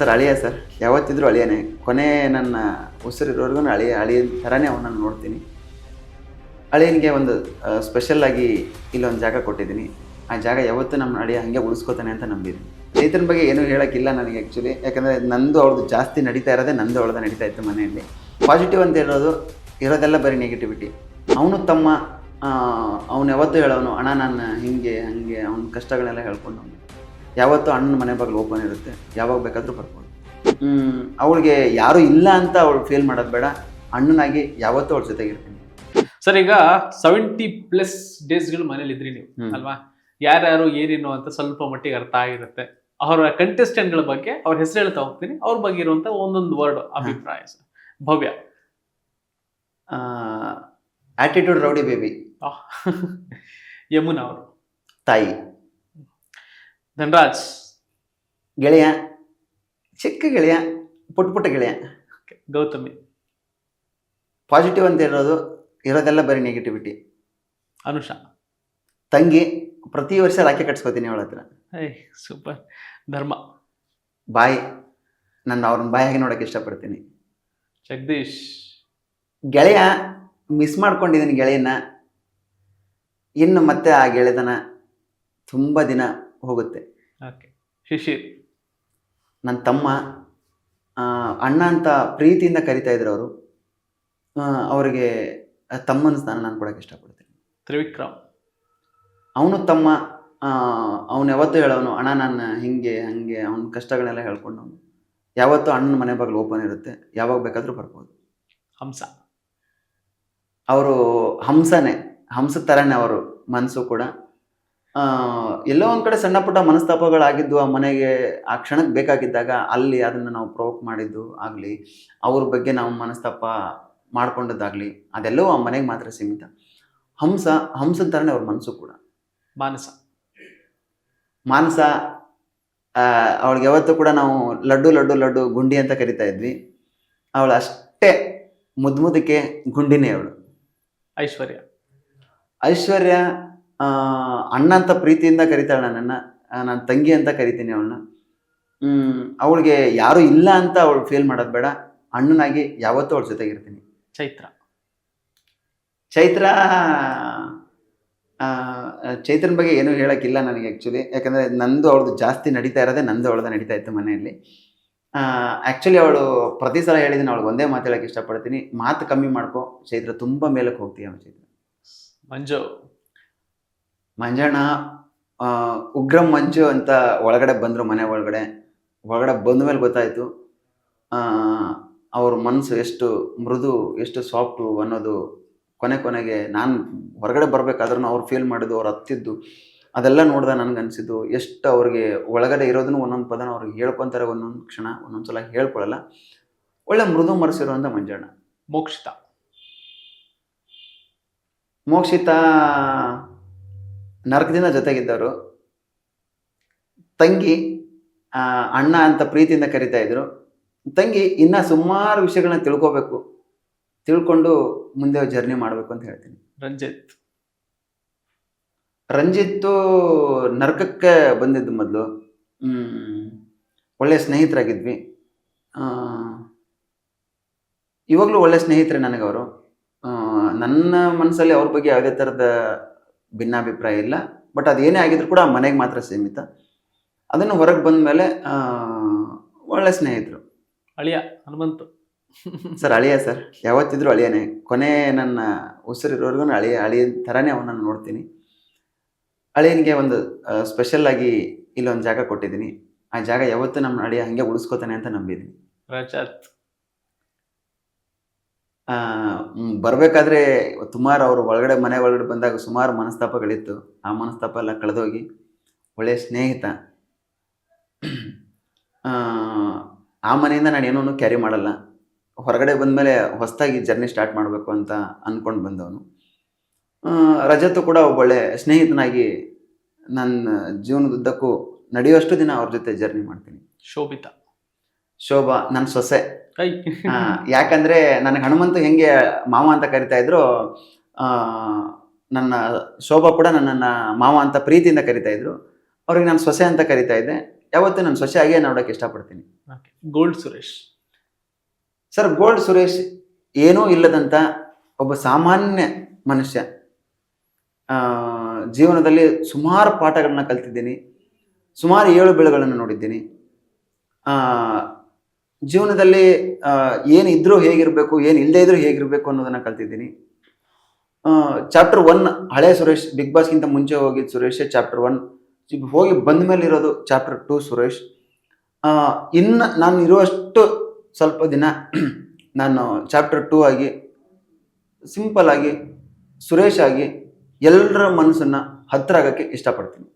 Sir, ಅಳಿಯ sir. ಯಾವತ್ತಿದ್ರೂ ಅಳಿಯನೇ. ಕೊನೆ ನನ್ನ ಉಸಿರಿರೋರ್ಗು ಅಳಿಯ ಅಳಿಯ ಥರನೇ ಅವನನ್ನು ನೋಡ್ತೀನಿ. ಅಳಿಯನಿಗೆ ಒಂದು ಸ್ಪೆಷಲ್ ಆಗಿ ಇಲ್ಲೊಂದು ಜಾಗ ಕೊಟ್ಟಿದ್ದೀನಿ. ಆ ಜಾಗ ಯಾವತ್ತೂ ನಮ್ಮ ಅಳಿಯ ಹಂಗೆ ಉಳಿಸ್ಕೋತಾನೆ ಅಂತ ನಂಬಿದ್ದೀನಿ. ರೈತನ ಬಗ್ಗೆ ಏನೂ ಹೇಳೋಕ್ಕಿಲ್ಲ ನನಗೆ ಆ್ಯಕ್ಚುಲಿ ಯಾಕಂದರೆ ನಂದು ಅವ್ರದ್ದು ಜಾಸ್ತಿ ನಡೀತಾ ಇರೋದೇ ನಂದು ಅವಳದ ನಡೀತಾ ಇತ್ತು ಮನೆಯಲ್ಲಿ. ಪಾಸಿಟಿವ್ ಅಂತ ಹೇಳೋದು, ಇರೋದೆಲ್ಲ ಬರೀ ನೆಗೆಟಿವಿಟಿ ಅವನು ತಮ್ಮ ಅವನು ಯಾವತ್ತೂ ಹೇಳೋನು, ಅಣ್ಣ, ನಾನು ಹಿಂಗೆ, ಹಾಗೆ, ಅವ್ನ ಕಷ್ಟಗಳೆಲ್ಲ ಹೇಳ್ಕೊಂಡು ಯಾವತ್ತೂ ಅಣ್ಣನ ಮನೆ ಬಾಗಿಲು ಓಪನ್ ಇರುತ್ತೆ. ಯಾವಾಗ ಬೇಕಾದರೂ ಬರ್ಬೋದು. ಅವಳಿಗೆ ಯಾರೂ ಇಲ್ಲ ಅಂತ ಅವಳು ಫೀಲ್ ಮಾಡೋದು ಬೇಡ. ಅಣ್ಣನಾಗಿ ಯಾವತ್ತೂ ಅವಳ ಜೊತೆಗಿರ್ತೀನಿ ಸರ್ ಈಗ ಸೆವೆಂಟಿ ಪ್ಲಸ್ ಡೇಸ್ಗಳು ಮನೇಲಿ ಇದ್ರಿ ನೀವು. ಅಲ್ವಾ? ಯಾರ್ಯಾರು ಏನೇನು ಅಂತ ಸ್ವಲ್ಪ ಮಟ್ಟಿಗೆ ಅರ್ಥ ಆಗಿರುತ್ತೆ. ಅವರ ಕಂಟೆಸ್ಟೆಂಟ್ಗಳ ಬಗ್ಗೆ ಅವ್ರ ಹೆಸರು ಹೇಳ್ತಾ ಹೋಗ್ತೀನಿ. ಅವ್ರ ಬಗ್ಗೆ ಇರುವಂತ ಒಂದೊಂದು ವರ್ಡ್ ಅಭಿಪ್ರಾಯ sir. Bhavya. Attitude rowdy baby Yamuna ಅವರು. ತಾಯಿ. ಧನರಾಜ್. ಗೆಳೆಯ ಚಿಕ್ಕ ಗೆಳೆಯ ಪುಟ್ಟ ಪುಟ್ಟ ಗೆಳೆಯ. ಗೌತಮಿ. ಪಾಸಿಟಿವ್ ಅಂತ ಇರೋದು ಇರೋದೆಲ್ಲ ಬರೀ ನೆಗೆಟಿವಿಟಿ ಅನುಷಾ. ತಂಗಿ ಪ್ರತಿ ವರ್ಷ ರಾಖಿ ಕಟ್ಸ್ಕೊತೀನಿ ಅವಳ ಹತ್ರ. ಸೂಪರ್. ಧರ್ಮ. ಬಾಯಿ ನನ್ನ ಅವ್ರನ್ನ ಬಾಯಾಗಿ ನೋಡೋಕೆ ಇಷ್ಟಪಡ್ತೀನಿ. ಜಗದೀಶ್. ಗೆಳೆಯ ಮಿಸ್ ಮಾಡ್ಕೊಂಡಿದ್ದೀನಿ ಗೆಳೆಯನ ಇನ್ನು ಮತ್ತೆ ಆ ಗೆಳೆತನ ತುಂಬ ದಿನ ಹೋಗುತ್ತೆ. ಓಕೆ ಶಿಶಿರ್ ನನ್ನ ತಮ್ಮ ಅಣ್ಣ ಅಂತ ಪ್ರೀತಿಯಿಂದ ಕರಿತಾ ಇದ್ರು ಅವರು ಅವರಿಗೆ ತಮ್ಮನ ಸ್ಥಾನ ನಾನು ಕೊಡೋಕೆ ಇಷ್ಟಪಡ್ತೀನಿ. ತ್ರಿವಿಕ್ರಮ್. ಅವನು ತಮ್ಮ ಅವನು ಯಾವತ್ತೂ ಹೇಳೋನು ಅಣ್ಣ ನಾನು ಹಿಂಗೆ ಹಾಗೆ ಅವನ ಕಷ್ಟಗಳನ್ನೆಲ್ಲ ಹೇಳ್ಕೊಂಡು ಅವನು ಯಾವತ್ತೂ ಅಣ್ಣನ ಮನೆ ಬಾಗಿಲು ಓಪನ್ ಇರುತ್ತೆ ಯಾವಾಗ ಬೇಕಾದರೂ ಬರ್ಬೋದು. ಹಂಸ. ಅವರು ಹಂಸನೇ ಹಂಸದ ಥರನೇ ಅವರು ಮನಸ್ಸು ಕೂಡ. ಎಲ್ಲೋ ಒಂದು ಕಡೆ ಸಣ್ಣ ಪುಟ್ಟ ಮನಸ್ತಾಪಗಳಾಗಿದ್ದು ಆ ಮನೆಗೆ ಆ ಕ್ಷಣಕ್ಕೆ ಬೇಕಾಗಿದ್ದಾಗ ಅಲ್ಲಿ ಅದನ್ನು ನಾವು ಪ್ರೋವೋಕ್ ಮಾಡಿದ್ದು ಆಗಲಿ ಅವ್ರ ಬಗ್ಗೆ ನಾವು ಮನಸ್ತಾಪ ಮಾಡ್ಕೊಂಡದ್ದಾಗಲಿ ಅದೆಲ್ಲವೂ ಆ ಮನೆಗೆ ಮಾತ್ರ ಸೀಮಿತ. ಹಂಸ ಹಂಸದ ಥರನೇ ಅವ್ರ ಮನಸ್ಸು ಕೂಡ. ಮಾನಸ. ಮಾನಸ ಅವಳಿಗೆ ಯಾವತ್ತೂ ಕೂಡ ನಾವು ಲಡ್ಡು ಲಡ್ಡು ಲಡ್ಡು ಗುಂಡಿ ಅಂತ ಕರಿತಾ ಇದ್ವಿ. ಅವಳು ಅಷ್ಟೇ ಮುದ್ದು ಮುದಕ್ಕೆ ಗುಂಡಿನೇ ಅವಳು. ಐಶ್ವರ್ಯ. ಐಶ್ವರ್ಯ ಅಣ್ಣ ಅಂತ ಪ್ರೀತಿಯಿಂದ ಕರಿತಾಳೆ ನನ್ನನ್ನು ನಾನು ತಂಗಿ ಅಂತ ಕರಿತೀನಿ ಅವಳನ್ನ. ಅವಳಿಗೆ ಯಾರೂ ಇಲ್ಲ ಅಂತ ಅವಳು ಫೀಲ್ ಮಾಡೋದು ಬೇಡ. ಅಣ್ಣನಾಗಿ ಯಾವತ್ತೂ ಅವಳ ಜೊತೆಗಿರ್ತೀನಿ. ಚೈತ್ರ. ಚೈತ್ರ ಚೈತ್ರನ ಬಗ್ಗೆ ಏನೂ ಹೇಳೋಕ್ಕಿಲ್ಲ ನನಗೆ ಆ್ಯಕ್ಚುಲಿ ಯಾಕಂದರೆ ನಂದು ಅವಳದು ಜಾಸ್ತಿ ನಡೀತಾ ಇರೋದೇ ನಂದು ಅವಳದ ನಡೀತಾ ಇತ್ತು ಮನೆಯಲ್ಲಿ. ಆ್ಯಕ್ಚುಲಿ ಅವಳು ಪ್ರತಿ ಸಲ ಹೇಳಿದ್ದೀನಿ ಅವಳಿಗೆ ಒಂದೇ ಮಾತು ಹೇಳೋಕ್ಕೆ ಇಷ್ಟಪಡ್ತೀನಿ. ಮಾತು ಕಮ್ಮಿ ಮಾಡ್ಕೊ ಚೈತ್ರ ತುಂಬ ಮೇಲಕ್ಕೆ ಹೋಗ್ತೀಯ ಚೈತ್ರ. ಮಂಜು ಮಂಜಣ್ಣ ಉಗ್ರ ಮಂಜು ಅಂತ ಒಳಗಡೆ ಬಂದರು ಮನೆ ಒಳಗಡೆ. ಒಳಗಡೆ ಬಂದ ಮೇಲೆ ಗೊತ್ತಾಯಿತು. ಅವ್ರ ಮನಸ್ಸು ಎಷ್ಟು ಮೃದು ಎಷ್ಟು ಸಾಫ್ಟು ಅನ್ನೋದು ಕೊನೆ ಕೊನೆಗೆ ನಾನು ಹೊರಗಡೆ ಬರಬೇಕಾದ್ರೂ ಅವ್ರು ಫೀಲ್ ಮಾಡಿದ್ದು ಅವ್ರು ಹತ್ತಿದ್ದು ಅದೆಲ್ಲ ನೋಡ್ದೆ ನನಗೆ ಅನಿಸಿದ್ದು. ಎಷ್ಟು ಅವ್ರಿಗೆ ಒಳಗಡೆ ಇರೋದನ್ನು ಒಂದೊಂದು ಪದನ ಅವ್ರಿಗೆ ಹೇಳ್ಕೊತಾರೆ ಒಂದೊಂದು ಕ್ಷಣ ಒಂದೊಂದು ಸಲ ಹೇಳ್ಕೊಳ್ಳಲ್ಲ ಒಳ್ಳೆ ಮೃದು ಮರೆಸಿರುವಂಥ ಮಂಜಣ್ಣ. ಮೋಕ್ಷಿತ. ಮೋಕ್ಷಿತ ನರಕದಿಂದ ಜೊತೆಗಿದ್ದವರು ತಂಗಿ ಅಣ್ಣ ಅಂತ ಪ್ರೀತಿಯಿಂದ ಕರಿತಾ ಇದ್ರು. ತಂಗಿ ಇನ್ನ ಸುಮಾರು ವಿಷಯಗಳನ್ನ ತಿಳ್ಕೋಬೇಕು ತಿಳ್ಕೊಂಡು ಮುಂದೆ ಜರ್ನಿ ಮಾಡಬೇಕು ಅಂತ ಹೇಳ್ತೀನಿ. ರಂಜಿತ್. ರಂಜಿತ್ತು ನರಕಕ್ಕೆ ಬಂದಿದ್ದು ಮೊದಲು. ಒಳ್ಳೆ ಸ್ನೇಹಿತರಾಗಿದ್ವಿ. ಆ, ಇವಾಗಲೂ ಒಳ್ಳೆ ಸ್ನೇಹಿತರೆ ನನಗವರು. ನನ್ನ ಮನಸ್ಸಲ್ಲಿ ಅವ್ರ ಬಗ್ಗೆ ಯಾವುದೇ ಥರದ ಭಿನ್ನಾಭಿಪ್ರಾಯ ಇಲ್ಲ. ಬಟ್ ಅದೇನೇ ಆಗಿದ್ರು ಕೂಡ ಮನೆಗೆ ಮಾತ್ರ ಸೀಮಿತ. ಅದನ್ನು ಹೊರಗೆ ಬಂದ ಮೇಲೆ ಒಳ್ಳೆ ಸ್ನೇಹಿತರು. ಅಳಿಯ ಹನುಮಂತು. ಸರ್ ಅಳಿಯ ಸರ್. ಯಾವತ್ತಿದ್ರೂ ಅಳಿಯನೇ. ಕೊನೆ ನನ್ನ ಉಸಿರಿರೋರ್ಗು ಅಳಿಯ ಅಳಿಯ ಥರನೇ ಅವನನ್ನು ನೋಡ್ತೀನಿ. ಅಳಿಯನಿಗೆ ಒಂದು ಸ್ಪೆಷಲ್ ಆಗಿ ಇಲ್ಲೊಂದು ಜಾಗ ಕೊಟ್ಟಿದ್ದೀನಿ. ಆ ಜಾಗ ಯಾವತ್ತೂ ನಮ್ಮ ಅಳಿಯ ಹಂಗೆ ಉಳಿಸ್ಕೋತಾನೆ ಅಂತ ನಂಬಿದ್ದೀನಿ. ರಜತ್. ಬರಬೇಕಾದ್ರೆ ಸುಮಾರು ಅವರು ಒಳಗಡೆ ಮನೆ ಒಳಗಡೆ ಬಂದಾಗ ಸುಮಾರು ಮನಸ್ತಾಪಗಳಿತ್ತು. ಆ ಮನಸ್ತಾಪ ಎಲ್ಲ ಕಳೆದೋಗಿ ಒಳ್ಳೆಯ ಸ್ನೇಹಿತ. ಆ, ಮನೆಯಿಂದ ನಾನು ಏನೂ ಕ್ಯಾರಿ ಮಾಡಲ್ಲ. ಹೊರಗಡೆ ಬಂದಮೇಲೆ ಹೊಸದಾಗಿ ಜರ್ನಿ ಸ್ಟಾರ್ಟ್ ಮಾಡಬೇಕು ಅಂತ ಅಂದ್ಕೊಂಡು ಬಂದವನು. ರಜತ್ತು ಕೂಡ ಒಳ್ಳೆ ಸ್ನೇಹಿತನಾಗಿ ನನ್ನ ಜೀವನದುದ್ದಕ್ಕೂ ನಡೆಯುವಷ್ಟು ದಿನ ಅವ್ರ ಜೊತೆ ಜರ್ನಿ ಮಾಡ್ತೀನಿ. ಶೋಭಿತ. ಶೋಭಾ ನನ್ನ ಸೊಸೆ. ಯಾಕಂದ್ರೆ ನನಗೆ ಹನುಮಂತು ಹೆಂಗೆ ಮಾವ ಅಂತ ಕರಿತಾ ಇದ್ರು ಆ, ನನ್ನ ಶೋಭಾ ಕೂಡ ನನ್ನನ್ನು ಮಾವ ಅಂತ ಪ್ರೀತಿಯಿಂದ ಕರಿತಾ ಇದ್ರು. ಅವ್ರಿಗೆ ನಾನು ಸೊಸೆ ಅಂತ ಕರಿತಾ ಇದ್ದೆ. ಯಾವತ್ತೂ ನಾನು ಸೊಸೆ ಆಗೇ ನೋಡೋಕೆ ಇಷ್ಟಪಡ್ತೀನಿ. Gold Suresh. Sir gold Suresh ಏನೂ ಇಲ್ಲದಂತ ಒಬ್ಬ ಸಾಮಾನ್ಯ ಮನುಷ್ಯ. ಆ, ಜೀವನದಲ್ಲಿ ಸುಮಾರು ಪಾಠಗಳನ್ನ ಕಲ್ತಿದ್ದೀನಿ. ಸುಮಾರು ಏಳು ಬೆಳೆಗಳನ್ನು ನೋಡಿದ್ದೀನಿ. ಆ, ಜೀವನದಲ್ಲಿ ಏನು ಇದ್ರೂ ಹೇಗಿರಬೇಕು, ಏನು ಇಲ್ಲದೇ ಇದ್ರೂ ಹೇಗಿರಬೇಕು ಅನ್ನೋದನ್ನ ಕಲ್ತಿದ್ದೀನಿ. ಚಾಪ್ಟರ್ ಒನ್ ಹಳೆ ಸುರೇಶ್ ಬಿಗ್ ಬಾಸ್ಗಿಂತ ಮುಂಚೆ ಹೋಗಿದ್ದು ಸುರೇಶ್ ಚಾಪ್ಟರ್ ಒನ್ ಹೋಗಿ ಬಂದ ಮೇಲೆ ಇರೋದು ಚಾಪ್ಟರ್ ಟು ಸುರೇಶ್. ಇನ್ನು ನಾನು ಇರುವಷ್ಟು ಸ್ವಲ್ಪ ದಿನ ನಾನು ಚಾಪ್ಟರ್ ಟೂ ಆಗಿ ಸಿಂಪಲ್ ಆಗಿ, ಸುರೇಶ್ ಆಗಿ ಎಲ್ಲರ ಮನಸ್ಸನ್ನು ಹತ್ರ ಆಗಕ್ಕೆ ಇಷ್ಟಪಡ್ತೀನಿ.